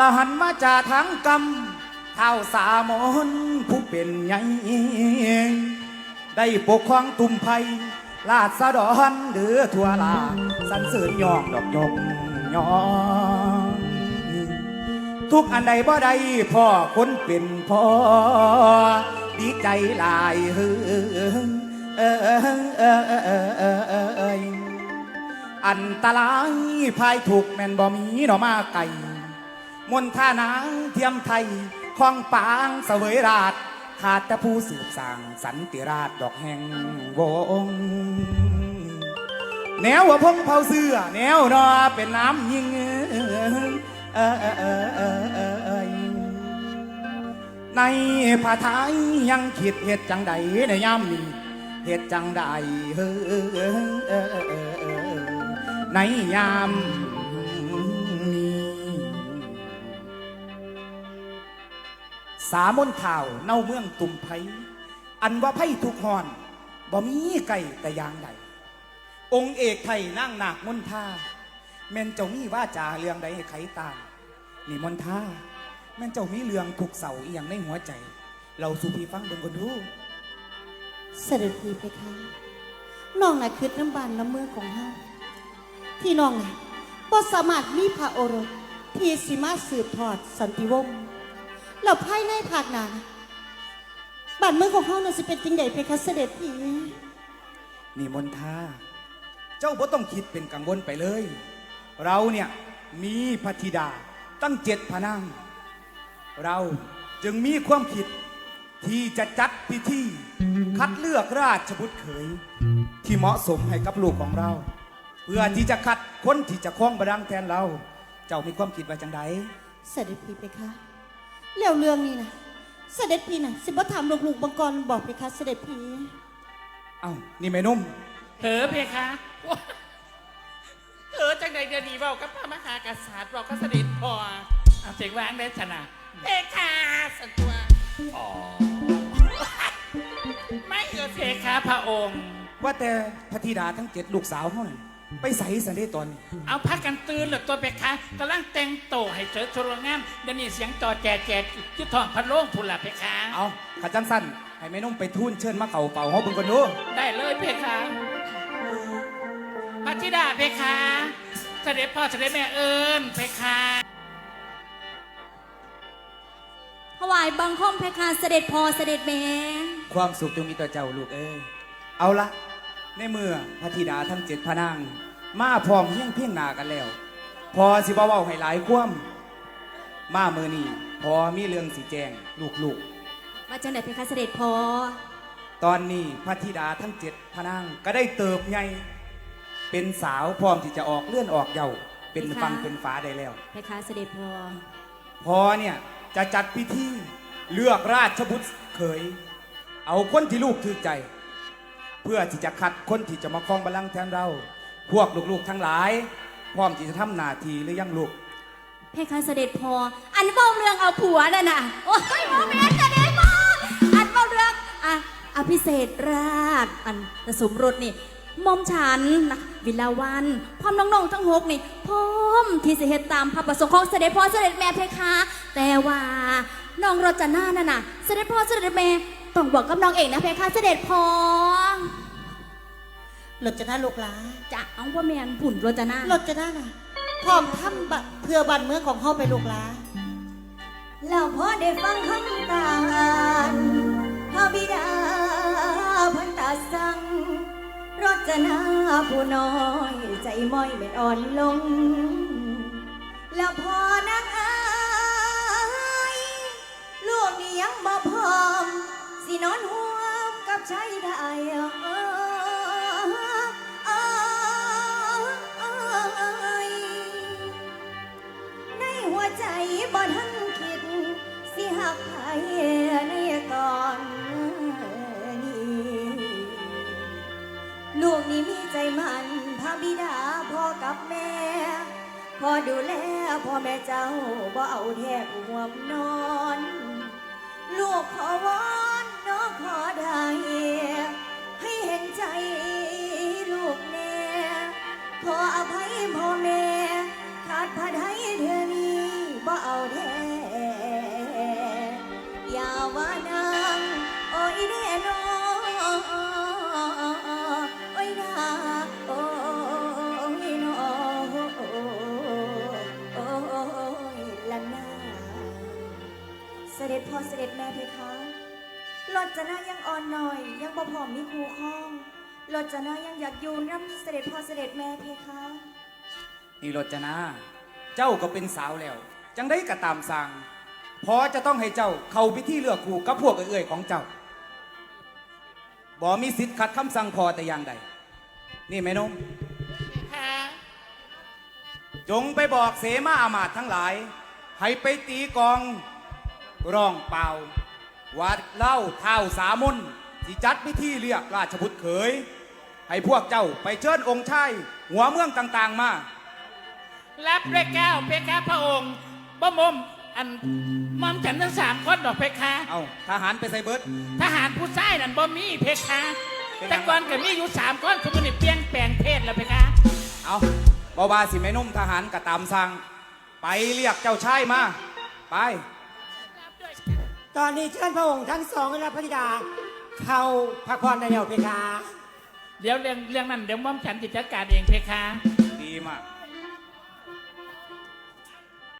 ละหันมาจากทางกรรมเท้าสามนผู้เป็นใหญ่ได้ปกครองตุ่มไพลาดสะดอนหรือทั่วลาสันเสริญยองดอกยกยองทุกอันใดบ่ใดพ่อคนเป็นพ่อดีใจหลายเฮออันตรายภายถูกแม่นบ่มีหน่อมาไก่ มนท่านางเทียมไทยคลองปางเสวยราชขาดแต่ผู้สืบสร้างสันติราชดอกแห่งวงแนวว่าพงเผาเสื้อ แนวนอเป็นน้ำยิงเออเออเออเออเออในผาไทยยังคิดเหตุจังใดในยามนี้เหตุจังใดเออเออเออเออเออเออในยาม สามนข่าวเน่าเมืองตุ่มไผอันว่าไพ่ทุกหอนบ่มีไก่แต่ยางใดองค์เอกไทยนั่งหนักมนท่าแม่นเจ้ามีว่าจาเรื่องใดให้ไขตามนี่มนท่าแม่นเจ้ามีเรื่องถูกเสาอีหยังในหัวใจ เราสู่พี่ฟังเบิ่งกันดูเสด็จพีไปค่ะน้องน่ะคือน้ำบานน้ำเมืองของเฮาที่น้องน่ะบ่สามารถมีพระโอรสที่สิมาสืบทอดสันติวงศ์ แล้วภายในภาคหน้านะบ้านเมืองของเฮาน่ะสิเป็นจังไดเพคะเสด็จพีนี่มนท่าเจ้าบ่ต้องคิดเป็นกังวลไปเลย เราเนี่ยมีพระธิดาตั้งเจ็ดพระนางเราจึงมีความคิดที่จะจัดพิธีคัดเลือกราชบุตรเขย ที่เหมาะสมให้กับลูกของเรา เพื่อที่จะคัดคนที่จะคล้องบัลลังก์แทนเรา เจ้ามีความคิดว่าจังไดเสด็จพีไปค่ะ แล้วเรื่องนี้นะเสด็จพีน่ะสิบ่ถามลูกๆบังกรบอกไปค่ะเสด็จพีเอ้านี่แม่นุ่ม เถอเพคะว้าเถอจังใดเดียวนี้เบากับพระมหากษัตริย์เราก็เสด็จพอเอาเสียงวางได้ชนะเพคะสันตัวอ๋อไม่เออเพคะพระองค์ ว่าแต่พระธิดาทั้งเจ็ดลูกสาวเขาน่ะ ไปใส่สันได้ตอนนี้เอาพักกันตื่นเหรือตัวเพคะกำลังแต่งโตวให้เสริชโรงงามเดี๋ยวนี้เสียงจอแจแจยุดทองพัดโล่งพูนละเพคะเอาขัดจังสั้นให้แม่นุ่มไปทูนเชิญมาเข่าเป่าเขาเบิ่งกันดูได้เลยเพคะพระธิดาเพคะเสด็จพ่อเสด็จแม่เอิญเพคะถวายบังคมเพคะเสด็จพ่อเสด็จแม่ ความสุขจงมีต่อเจ้าลูกเอ้ยเอาละ ในเมื่อพระธิดาทั้งเจ็ดพระนาง มาพร้อมเฮี้ยงเพียงหนากันแล้ว พอสิบ่เว้าให้หลายความมาเมื่อนี้พอมีเรื่องสีแจงลูกมาจังไดเพคะเสด็จพ่อๆ ตอนนี้พระธิดาทั้งเจ็ดพระนางก็ได้เติบใหญ่เป็นสาวพร้อมที่จะออกเลื่อนออกเยาว์เป็นฟังเป็นฟ้าได้แล้ว เพคะเสด็จพ่อพอเนี่ยจะจัดพิธีเลือกราชบุตรเขย เอาคนที่ลูกถือใจ เพื่อที่จะคัดคนที่จะมาครองบัลลังก์แทนเรา พวกลูกๆทั้งหลาย พร้อมที่จะทำหน้าที่หรือยังลูก เพคะเสด็จพอ อันเบ้าเรื่องเอาผัวน่ะน่ะ โอ้ยโมเมนเสด็จพออันเบ้าเรื่องอะอภิเศษราชอันสมรสนี่หมอมฉันนะวิลาวันพร้อมน้องๆทั้งหกนี่พร้อมที่จะเฮ็ดตามพระประสงค์ของเสด็จพ่อเสด็จแม่เพคะ แต่ว่าน้องรจนาน่ะน่ะ เสด็จพ่อเสด็จแม่ ต้องบอกกับน้องเองนะเพคะเสด็จพ่อหลดจะน่าลูกหลาจะเอาว่าแมนผุ่นรจนาหลดจะน่าน่ะพร้อมทำบะเพื่อบ้านเมืองของเฮาไปลูกหลาแล้วพอได้ฟังคำตานพระบิดาเพันตาสั่งรจนาผู้น้อย ใจม้อยเม็ดอ่อนลง มกับชายได้ในหัวใจบ่ทันคิด สิหักไผในตอนนี้ลูกนี่มีใจมันพระบิดาพ่อกับแม่ พอดูแลพ่อแม่เจ้าบ่เอาแทบห่วมนอน ลูกขอวอนาวานางโอ้ยเน่นอโอ้ยนาโอ้ยนอโอ้ยละนาเสด็จพ่อเสด็จแม่เพคะหลอดจะน่ายังอ่อนหน่อย ยังบ่ผอมมีครูข้องหลอดจะน่ายังอยากอยู่น้ำเสด็จพ่อเสด็จแม่เพคะนี่หลอดจะน่าเจ้าก็เป็นสาวแล้ว จังได้กระตามสั่ง พอจะต้องให้เจ้าเข้าพิธีเลือกคู่กับพวกเอื่อยของเจ้าบ่มีสิทธิ์ขัดคำสั่งพอแต่อย่างใด นี่แม่นมเพคะจงไปบอกเสมาอามาตย์ทั้งหลาย ให้ไปตีกองร้องเป่าวัดเล่าเท้าสามนที่จัดพิธีเรียกราชบุตรเขย ให้พวกเจ้าไปเชิญองค์ชายหัวเมืองต่างๆมา รับเลแก้วเพคะพระองค์บ่มม อันมอมฉันทั้งสามคนดอกเพคะเอาทหารไปใส่เบิดทหารผู้ชายนั่นบ่มีเพคะเป็นไงแต่ก่อนก็มีอยู่สามคนคุณนี่เปลี่ยนแปลงเพศแล้วเพคะเอาบอบาสิแม่นุ่มทหารกระตามสั่งไปเรียกเจ้าชายมา ไป ตอนนี้เชิญพระองค์ทั้งสองและพระธิดา เข้าพักผ่อนในเดียวเพคะ เดี๋ยวเรื่องเรื่องนั้นเดี๋ยวมอมฉันจิจัดการเองเพคะ ดีมาก